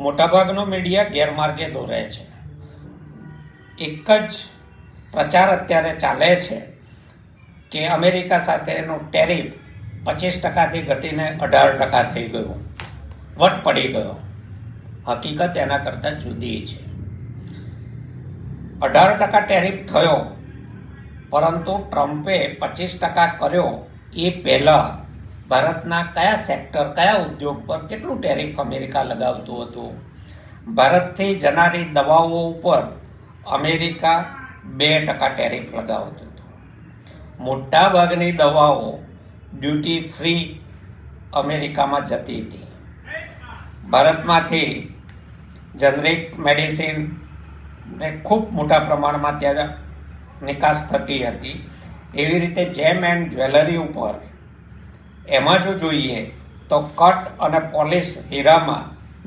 મોટાભાગનો મીડિયા ગેરમાર્ગે દોરે છે. એક જ પ્રચાર અત્યારે ચાલે છે કે અમેરિકા સાથેનો ટેરિફ પચીસ ટકાથી ઘટીને અઢાર ટકા થઈ ગયો. વટ પડી ગયો. હકીકત એના કરતાં જુદી છે. અઢાર ટકા ટેરિફ થયો, પરંતુ ટ્રમ્પે પચીસ ટકા કર્યો એ પહેલા ભારતના કયા સેક્ટર કયા ઉદ્યોગ પર કેટલું ટેરિફ અમેરિકા લગાવતું હતું? ભારતથી જનારી દવાઓ ઉપર અમેરિકા બે ટકા ટેરિફ લગાવતું હતું. મોટા ભાગની દવાઓ ડ્યુટી ફ્રી અમેરિકામાં જતી હતી. ભારતમાંથી જનરિક મેડિસિન ને ખૂબ મોટા પ્રમાણમાં ત્યાં નિકાસ થતી હતી. એવી રીતે જેમ એન્ડ જ્વેલરી ઉપર એમાં જો જોઈએ તો કટ અને પોલિશ હીરામાં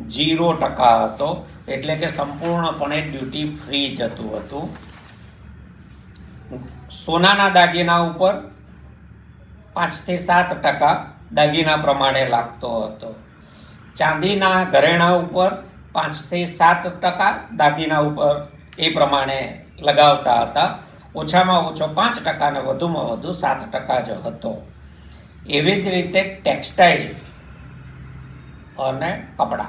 જીરો ટકા હતો, એટલે કે સંપૂર્ણપણે ડ્યુટી ફ્રી જતું હતું. સોનાના દાગીના ઉપર પાંચથી સાત ટકા દાગીના પ્રમાણે લાગતો હતો. ચાંદીના ઘરેણા ઉપર પાંચથી સાત ટકા દાગીના ઉપર એ પ્રમાણે લગાવતા હતા. ઓછામાં ઓછો પાંચ ટકા અને વધુમાં વધુ સાત ટકા જ હતો. એવી જ રીતે ટેક્સટાઇલ અને કપડાં.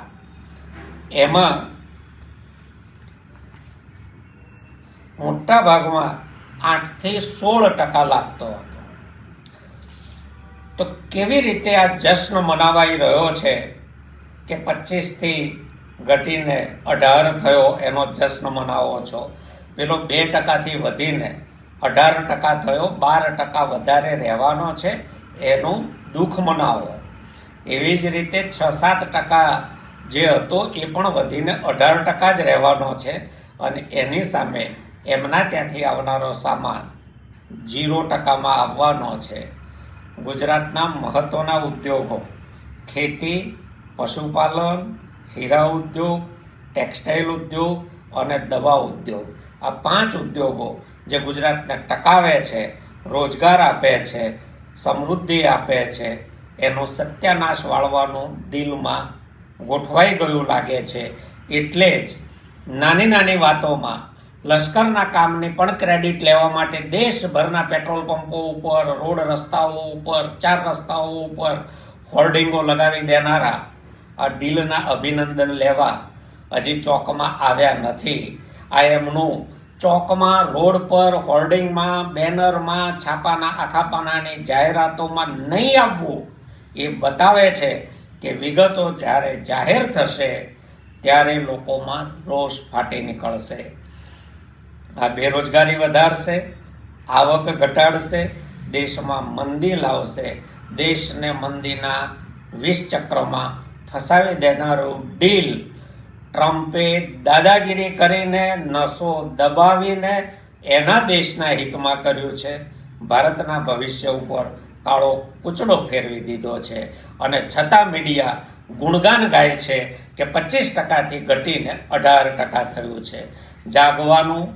એમાં મોટા ભાગમાં આઠથી સોળ ટકા લાગતો હતો. તો કેવી રીતે આ જશ્ન મનાવાઈ રહ્યો છે કે પચીસથી ઘટીને અઢાર થયો એનો જશ્ન મનાવો છો? પેલો બે ટકાથી વધીને અઢાર ટકા થયો, બાર ટકા વધારે રહેવાનો છે એનું દુઃખ મનાવો. એવી જ રીતે છ સાત ટકા જે હતો એ પણ વધીને અઢાર ટકા જ રહેવાનો છે અને એની સામે એમના ત્યાંથી આવનારો સામાન જીરો ટકામાં આવવાનો છે. ગુજરાતના મહત્ત્વના ઉદ્યોગો ખેતી, પશુપાલન, હીરા ઉદ્યોગ, ટેક્સટાઇલ ઉદ્યોગ અને દવા ઉદ્યોગ. આ પાંચ ઉદ્યોગો જે ગુજરાતને ટકાવે છે, રોજગાર આપે છે સમૃદ્ધિ આપે છે. એનો સત્યાનાશ વાળવાનું ડીલમાં ગોઠવાઈ ગયું લાગે છે. એટલે જ નાની નાની વાતોમાં લશ્કરના કામની પણ ક્રેડિટ લેવા માટે દેશભરના પેટ્રોલ પંપો ઉપર, રોડ રસ્તાઓ ઉપર, ચાર રસ્તાઓ ઉપર હોર્ડિંગો લગાવી દેનારા આ ડીલના અભિનંદન લેવા હજી ચોકમાં આવ્યા નથી. આ એમનું ચોકમાં, રોડ પર, હોર્ડિંગમાં, બેનરમાં, છાપાના આખા પાનાની જાહેરાતોમાં નહીં આવવું, એ બતાવે છે કે વિગતો જ્યારે જાહેર થશે, ત્યારે લોકોમાં રોષ ફાટી નીકળશે. આ બેરોજગારી વધારશે, આવક ઘટાડશે, દેશમાં મંદી લાવશે, દેશને મંદીના વિષચક્રમાં ફસાવી દેનારું ડીલ ટ્રમ્પે દાદાગીરી કરીને નસો દબાવીને એના દેશના હિતમાં કર્યું છે. ભારતના ભવિષ્ય ઉપર કાળો કૂચડો ફેરવી દીધો છે. અને છતાં મીડિયા ગુણગાન ગાય છે કે પચીસ ટકાથી ઘટીને અઢાર ટકા થયું છે. જાગવાનું,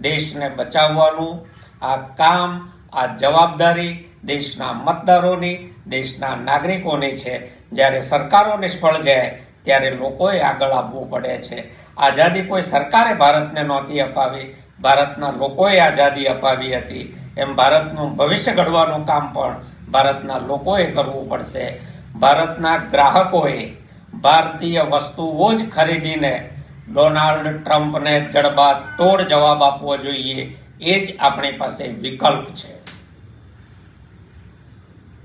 દેશને બચાવવાનું, આ કામ, આ જવાબદારી દેશના મતદારોની, દેશના નાગરિકોની છે. જ્યારે સરકારો નિષ્ફળ જાય ત્યારે લોકોએ આગળ આવવું પડે છે. આઝાદી કોઈ સરકારે ભારતને નહોતી અપાવી. ભારતના લોકોએ આઝાદી અપાવી હતી. એમ ભારતનું ભવિષ્ય ઘડવાનું કામ પણ ભારતના લોકોએ કરવું પડશે. ભારતના ગ્રાહકોએ ભારતીય વસ્તુઓ જ ખરીદીને ડોનાલ્ડ ટ્રમ્પને જડબા તોડ જવાબ આપવો જોઈએ. એ જ આપણી પાસે વિકલ્પ છે.